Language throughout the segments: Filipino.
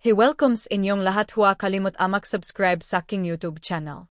He welcomes inyong lahat huwa kalimot amak subscribe sa aking YouTube channel.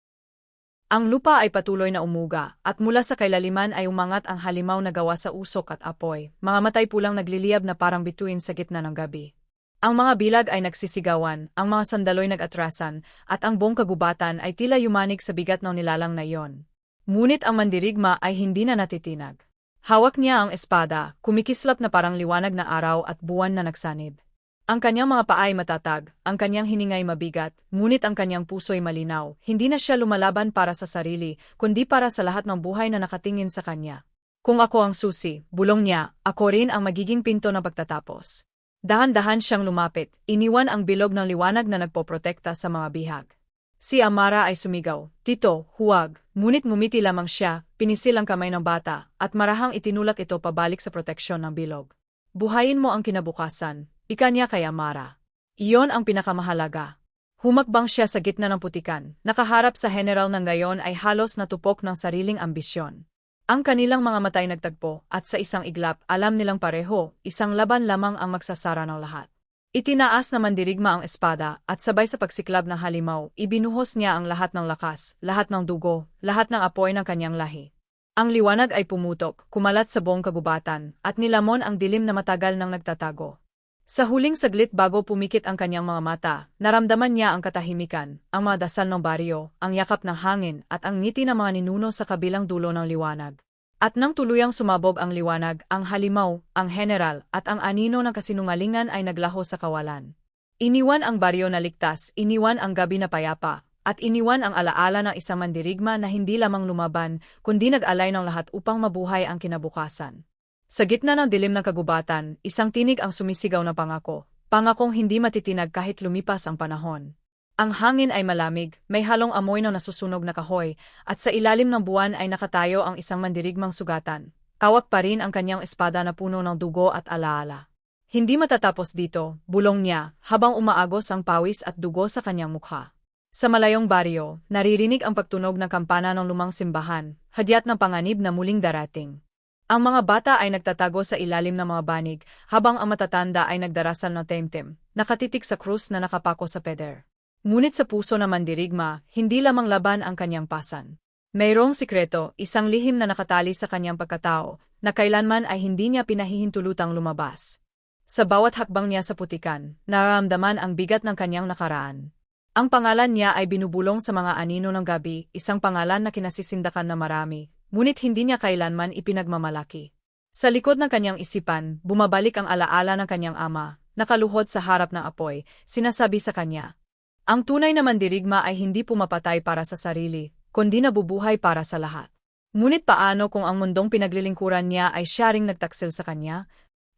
Ang lupa ay patuloy na umuga, at mula sa kailaliman ay umangat ang halimaw na gawa sa usok at apoy, mga matay pulang nagliliyab na parang bituin sa gitna ng gabi. Ang mga bilag ay nagsisigawan, ang mga sandaloy nag-atrasan, at ang buong kagubatan ay tila yumanig sa bigat ng nilalang na iyon. Ngunit ang mandirigma ay hindi na natitinag. Hawak niya ang espada, kumikislap na parang liwanag na araw at buwan na nagsanib. Ang kanyang mga paa ay matatag, ang kanyang hiningay mabigat, ngunit ang kanyang puso'y malinaw. Hindi na siya lumalaban para sa sarili, kundi para sa lahat ng buhay na nakatingin sa kanya. Kung ako ang susi, bulong niya, ako rin ang magiging pinto ng pagtatapos. Dahan-dahan siyang lumapit, iniwan ang bilog ng liwanag na nagpoprotekta sa mga bihag. Si Amara ay sumigaw, Tito, huwag, ngunit ngumiti lamang siya, pinisil ang kamay ng bata, at marahang itinulak ito pabalik sa proteksyon ng bilog. Buhayin mo ang kinabukasan, Ika niya kay Amara. Iyon ang pinakamahalaga. Humakbang siya sa gitna ng putikan, nakaharap sa general ng gayon ay halos natupok ng sariling ambisyon. Ang kanilang mga matay nagtagpo, at sa isang iglap, alam nilang pareho, isang laban lamang ang magsasara ng lahat. Itinaas na mandirigma ang espada, at sabay sa pagsiklab ng halimaw, ibinuhos niya ang lahat ng lakas, lahat ng dugo, lahat ng apoy ng kanyang lahi. Ang liwanag ay pumutok, kumalat sa buong kagubatan, at nilamon ang dilim na matagal nang nagtatago. Sa huling saglit bago pumikit ang kanyang mga mata, naramdaman niya ang katahimikan, ang mga dasal ng baryo, ang yakap ng hangin at ang ngiti ng mga ninuno sa kabilang dulo ng liwanag. At nang tuluyang sumabog ang liwanag, ang halimaw, ang general, at ang anino ng kasinungalingan ay naglaho sa kawalan. Iniwan ang baryo na ligtas, iniwan ang gabi na payapa, at iniwan ang alaala ng isang mandirigma na hindi lamang lumaban, kundi nag-alay ng lahat upang mabuhay ang kinabukasan. Sa gitna ng dilim ng kagubatan, isang tinig ang sumisigaw na pangako, pangakong hindi matitinag kahit lumipas ang panahon. Ang hangin ay malamig, may halong amoy ng nasusunog na kahoy, at sa ilalim ng buwan ay nakatayo ang isang mandirigmang sugatan. Kawak pa rin ang kanyang espada na puno ng dugo at alaala. Hindi matatapos dito, bulong niya, habang umaagos ang pawis at dugo sa kanyang mukha. Sa malayong baryo, naririnig ang pagtunog ng kampana ng lumang simbahan, hadyat ng panganib na muling darating. Ang mga bata ay nagtatago sa ilalim ng mga banig, habang ang matatanda ay nagdarasal ng temtem, nakatitik sa krus na nakapako sa peder. Ngunit sa puso ng mandirigma, hindi lamang laban ang kanyang pasan. Mayroong sikreto, isang lihim na nakatali sa kanyang pagkatao, na kailanman ay hindi niya pinahihintulutang lumabas. Sa bawat hakbang niya sa putikan, nararamdaman ang bigat ng kanyang nakaraan. Ang pangalan niya ay binubulong sa mga anino ng gabi, isang pangalan na kinasisindakan na marami, ngunit hindi niya kailanman ipinagmamalaki. Sa likod ng kanyang isipan, bumabalik ang alaala ng kanyang ama, nakaluhod sa harap ng apoy, sinasabi sa kanya. Ang tunay na mandirigma ay hindi pumapatay para sa sarili, kundi nabubuhay para sa lahat. Ngunit paano kung ang mundong pinaglilingkuran niya ay siya ring nagtaksil sa kanya?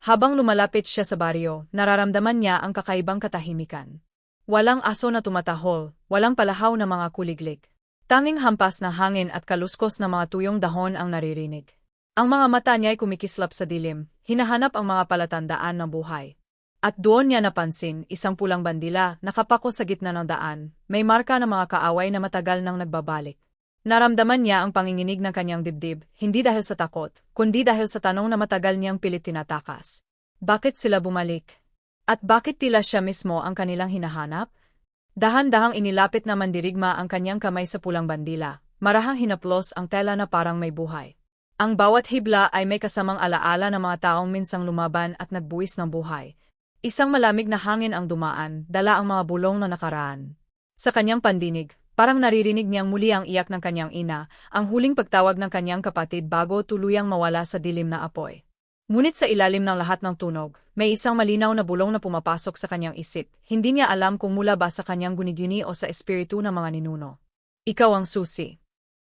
Habang lumalapit siya sa baryo, nararamdaman niya ang kakaibang katahimikan. Walang aso na tumatahol, walang palahaw na mga kuliglig. Tanging hampas na hangin at kaluskos na mga tuyong dahon ang naririnig. Ang mga mata niya ay kumikislap sa dilim, hinahanap ang mga palatandaan ng buhay. At doon niya napansin, isang pulang bandila, nakapako sa gitna ng daan, may marka ng mga kaaway na matagal nang nagbabalik. Naramdaman niya ang panginginig ng kanyang dibdib, hindi dahil sa takot, kundi dahil sa tanong na matagal niyang pilit tinatakas. Bakit sila bumalik? At bakit tila siya mismo ang kanilang hinahanap? Dahan-dahang inilapit na mandirigma ang kanyang kamay sa pulang bandila, marahang hinaplos ang tela na parang may buhay. Ang bawat hibla ay may kasamang alaala ng mga taong minsang lumaban at nagbuwis ng buhay. Isang malamig na hangin ang dumaan, dala ang mga bulong na nakaraan. Sa kanyang pandinig, parang naririnig niyang muli ang iyak ng kanyang ina, ang huling pagtawag ng kanyang kapatid bago tuluyang mawala sa dilim na apoy. Ngunit sa ilalim ng lahat ng tunog, may isang malinaw na bulong na pumapasok sa kanyang isip. Hindi niya alam kung mula ba sa kanyang gunigyuni o sa espiritu ng mga ninuno. Ikaw ang susi.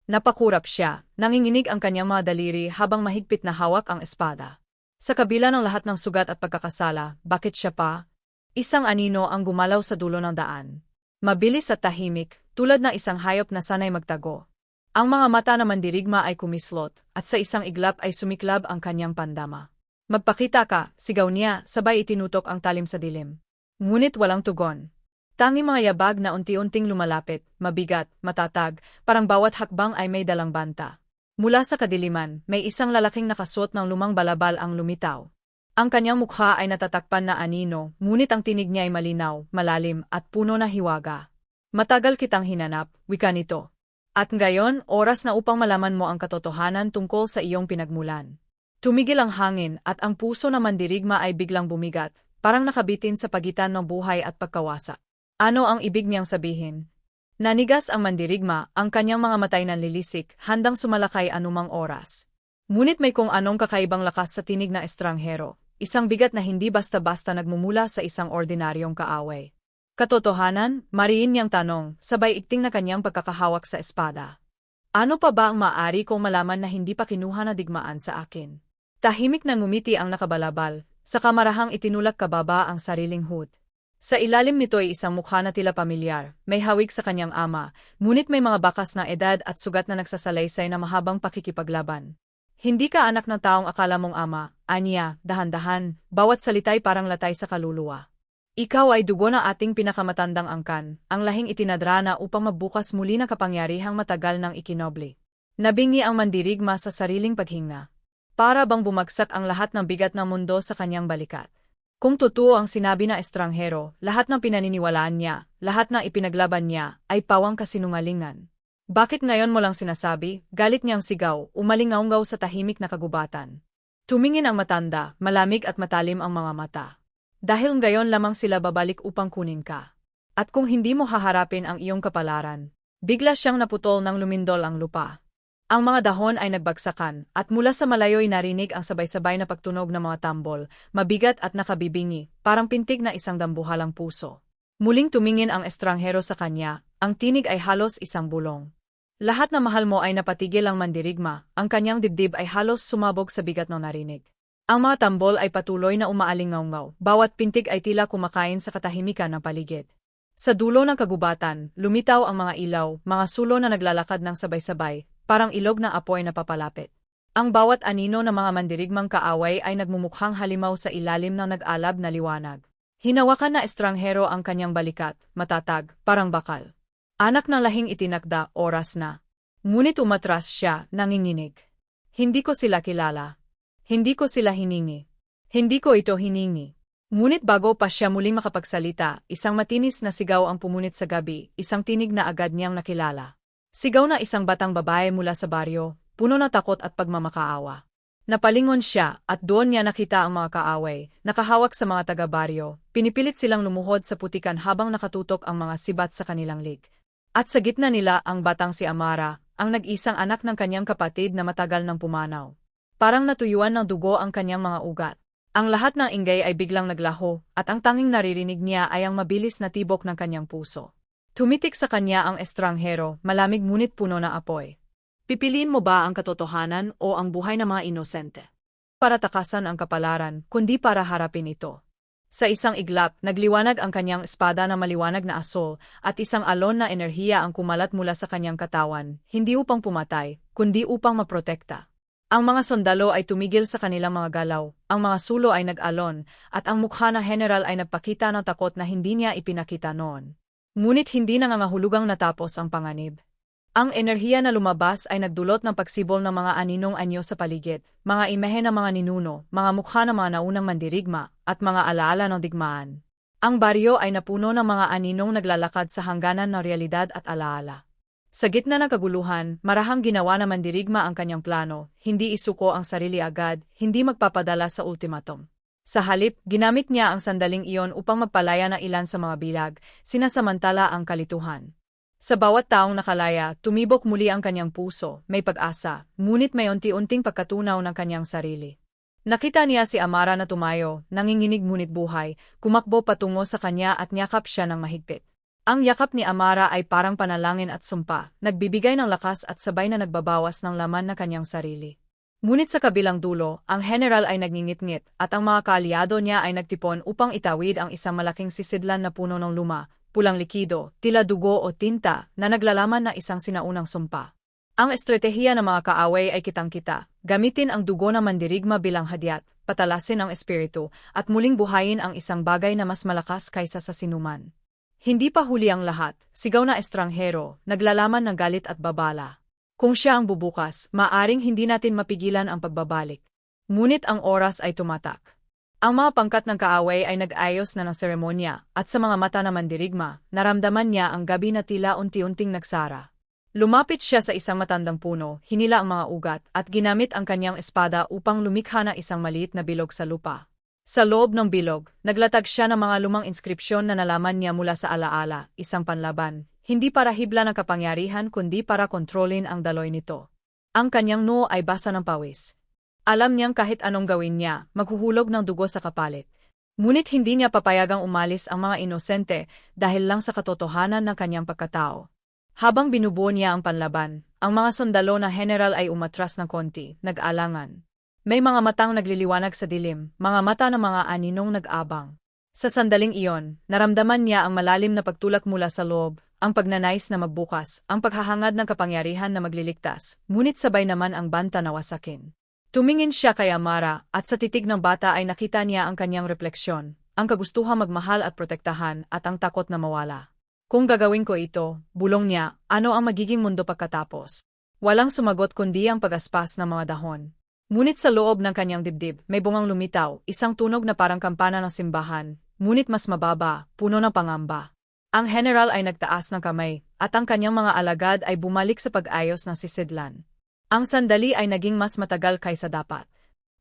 Napakurap siya, nanginginig ang kanyang mga daliri habang mahigpit na hawak ang espada. Sa kabila ng lahat ng sugat at pagkakasala, bakit siya pa? Isang anino ang gumalaw sa dulo ng daan. Mabilis at tahimik, tulad ng isang hayop na sanay magtago. Ang mga mata na mandirigma ay kumislot, at sa isang iglap ay sumiklab ang kanyang pandama. Magpakita ka, sigaw niya, sabay itinutok ang talim sa dilim. Ngunit walang tugon. Tangi mga yabag na unti-unting lumalapit, mabigat, matatag, parang bawat hakbang ay may dalang banta. Mula sa kadiliman, may isang lalaking nakasuot ng lumang balabal ang lumitaw. Ang kanyang mukha ay natatakpan na anino, ngunit ang tinig niya ay malinaw, malalim, at puno na hiwaga. Matagal kitang hinanap, wika nito. At ngayon, oras na upang malaman mo ang katotohanan tungkol sa iyong pinagmulan. Tumigil ang hangin at ang puso na mandirigma ay biglang bumigat, parang nakabitin sa pagitan ng buhay at pagkawasa. Ano ang ibig niyang sabihin? Nanigas ang mandirigma, ang kanyang mga matay nanlilisik, handang sumalakay anumang oras. Ngunit may kung anong kakaibang lakas sa tinig na estranghero, isang bigat na hindi basta-basta nagmumula sa isang ordinaryong kaaway. Katotohanan, mariin niyang tanong, sabay ikting na kanyang pagkakahawak sa espada. Ano pa ba ang maaari kong malaman na hindi pa kinuha na digmaan sa akin? Tahimik na ngumiti ang nakabalabal, sa kamarahang itinulak kababa ang sariling hood. Sa ilalim nito ay isang mukha na tila pamilyar, may hawig sa kanyang ama, ngunit may mga bakas na edad at sugat na nagsasalaysay na mahabang pakikipaglaban. Hindi ka anak ng taong akala mong ama, anya, dahan-dahan, bawat salitay parang latay sa kaluluwa. Ikaw ay dugo na ating pinakamatandang angkan, ang lahing itinadrana upang mabukas muli ng kapangyarihang matagal ng ikinoble. Nabingi ang mandirigma sa sariling paghinga. Para bang bumagsak ang lahat ng bigat ng mundo sa kanyang balikat. Kung totoo ang sinabi na estranghero, lahat ng pinaniniwalaan niya, lahat ng ipinaglaban niya, ay pawang kasinungalingan. Bakit ngayon mo lang sinasabi, galit niyang sigaw, umalingaunggaw sa tahimik na kagubatan. Tumingin ang matanda, malamig at matalim ang mga mata. Dahil ngayon lamang sila babalik upang kunin ka. At kung hindi mo haharapin ang iyong kapalaran, bigla siyang naputol ng lumindol ang lupa. Ang mga dahon ay nagbagsakan, at mula sa malayo'y narinig ang sabay-sabay na pagtunog ng mga tambol, mabigat at nakabibingi, parang pintig na isang dambuhalang puso. Muling tumingin ang estranghero sa kanya, ang tinig ay halos isang bulong. Lahat na mahal mo ay napatigil ang mandirigma, ang kanyang dibdib ay halos sumabog sa bigat ng narinig. Ang mga tambol ay patuloy na umaalingaw bawat pintig ay tila kumakain sa katahimikan ng paligid. Sa dulo ng kagubatan, lumitaw ang mga ilaw, mga sulo na naglalakad ng sabay-sabay, parang ilog na apoy na papalapit. Ang bawat anino ng mga mandirigmang kaaway ay nagmumukhang halimaw sa ilalim ng nag-alab na liwanag. Hinawakan na estranghero ang kanyang balikat, matatag, parang bakal. Anak ng lahing itinakda, oras na. Ngunit umatras siya, nanginginig. Hindi ko sila kilala. Hindi ko sila hiningi. Hindi ko ito hiningi. Ngunit bago pa siya muling makapagsalita, isang matinis na sigaw ang pumunit sa gabi, isang tinig na agad niyang nakilala. Sigaw na isang batang babae mula sa baryo, puno na takot at pagmamakaawa. Napalingon siya at doon niya nakita ang mga kaaway, nakahawak sa mga taga-baryo, pinipilit silang lumuhod sa putikan habang nakatutok ang mga sibat sa kanilang lig. At sa gitna nila ang batang si Amara, ang nag-isang anak ng kanyang kapatid na matagal nang pumanaw. Parang natuyuan ng dugo ang kanyang mga ugat. Ang lahat ng ingay ay biglang naglaho, at ang tanging naririnig niya ay ang mabilis na tibok ng kanyang puso. Tumitik sa kanya ang estranghero, malamig ngunit puno na apoy. Pipiliin mo ba ang katotohanan o ang buhay ng mga inosente? Para takasan ang kapalaran, kundi para harapin ito. Sa isang iglap, nagliwanag ang kanyang espada na maliwanag na asol, at isang alon na enerhiya ang kumalat mula sa kanyang katawan, hindi upang pumatay, kundi upang maprotekta. Ang mga sundalo ay tumigil sa kanilang mga galaw, ang mga sulo ay nag-alon, at ang mukha na general ay nagpakita ng takot na hindi niya ipinakita noon. Ngunit hindi nangangahulugang natapos ang panganib. Ang enerhiya na lumabas ay nagdulot ng pagsibol ng mga aninong anyo sa paligid, mga imehe ng mga ninuno, mga mukha ng mga naunang mandirigma, at mga alaala ng digmaan. Ang baryo ay napuno ng mga aninong naglalakad sa hangganan ng realidad at alaala. Sa gitna ng kaguluhan, marahang ginawa na mandirigma ang kanyang plano, hindi isuko ang sarili agad, hindi magpapadala sa ultimatum. Sa halip, ginamit niya ang sandaling iyon upang magpalaya ng ilan sa mga bilag, sinasamantala ang kalituhan. Sa bawat taong nakalaya, tumibok muli ang kanyang puso, may pag-asa, ngunit may unti-unting pagkatunaw ng kanyang sarili. Nakita niya si Amara na tumayo, nanginginig ngunit buhay, kumakbo patungo sa kanya at niyakap siya ng mahigpit. Ang yakap ni Amara ay parang panalangin at sumpa, nagbibigay ng lakas at sabay na nagbabawas ng laman na kanyang sarili. Ngunit sa kabilang dulo, ang general ay nagngingit-ngit at ang mga kaalyado niya ay nagtipon upang itawid ang isang malaking sisidlan na puno ng luma, pulang likido, tila dugo o tinta na naglalaman na isang sinaunang sumpa. Ang estratehiya ng mga kaaway ay kitang-kita, gamitin ang dugo ng mandirigma bilang hadyat, patalasin ang espiritu, at muling buhayin ang isang bagay na mas malakas kaysa sa sinuman. Hindi pa huli ang lahat, sigaw na estranghero, naglalaman ng galit at babala. Kung siya ang bubukas, maaring hindi natin mapigilan ang pagbabalik. Ngunit ang oras ay tumatak. Ang mga pangkat ng kaaway ay nag-ayos na ng seremonya, at sa mga mata na mandirigma, naramdaman niya ang gabi na tila unti-unting nagsara. Lumapit siya sa isang matandang puno, hinila ang mga ugat, at ginamit ang kanyang espada upang lumikha na isang maliit na bilog sa lupa. Sa loob ng bilog, naglatag siya ng mga lumang inskripsyon na nalaman niya mula sa alaala, isang panlaban, hindi para hibla ng kapangyarihan kundi para kontrolin ang daloy nito. Ang kanyang noo ay basa ng pawis. Alam niyang kahit anong gawin niya, maghuhulog ng dugo sa kapalit. Ngunit hindi niya papayagang umalis ang mga inosente dahil lang sa katotohanan ng kanyang pagkatao. Habang binubuo niya ang panlaban, ang mga sundalo na general ay umatras ng konti, nag-alangan. May mga matang nagliliwanag sa dilim, mga mata ng mga aninong nag-abang. Sa sandaling iyon, naramdaman niya ang malalim na pagtulak mula sa loob, ang pagnanais na magbukas, ang paghahangad ng kapangyarihan na magliligtas, ngunit sabay naman ang banta na wasakin. Tumingin siya kay Amara, at sa titig ng bata ay nakita niya ang kanyang refleksyon, ang kagustuhang magmahal at protektahan, at ang takot na mawala. Kung gagawin ko ito, bulong niya, ano ang magiging mundo pagkatapos? Walang sumagot kundi ang pagaspas ng mga dahon. Ngunit sa loob ng kanyang dibdib, may bungang lumitaw, isang tunog na parang kampana ng simbahan, ngunit mas mababa, puno ng pangamba. Ang general ay nagtaas ng kamay, at ang kanyang mga alagad ay bumalik sa pag-ayos ng sisidlan. Ang sandali ay naging mas matagal kaysa dapat.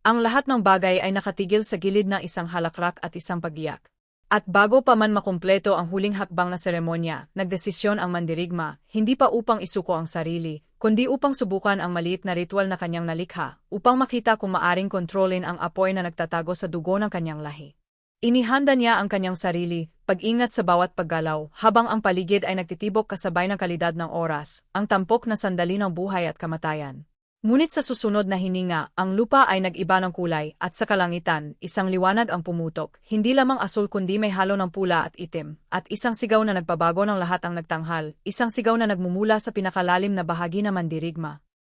Ang lahat ng bagay ay nakatigil sa gilid ng isang halakrak at isang pagiyak. At bago pa man makumpleto ang huling hakbang na seremonya, nagdesisyon ang mandirigma, hindi pa upang isuko ang sarili, kundi upang subukan ang maliit na ritual na kanyang nalikha, upang makita kung maaring kontrolin ang apoy na nagtatago sa dugo ng kanyang lahi. Inihanda niya ang kanyang sarili, pag-ingat sa bawat paggalaw, habang ang paligid ay nagtitibok kasabay ng kalidad ng oras, ang tampok na sandali ng buhay at kamatayan. Ngunit sa susunod na hininga, ang lupa ay nag-iba ng kulay at sa kalangitan, isang liwanag ang pumutok, hindi lamang asul kundi may halo ng pula at itim, at isang sigaw na nagpabago ng lahat ang nagtanghal, isang sigaw na nagmumula sa pinakalalim na bahagi na mandirigma.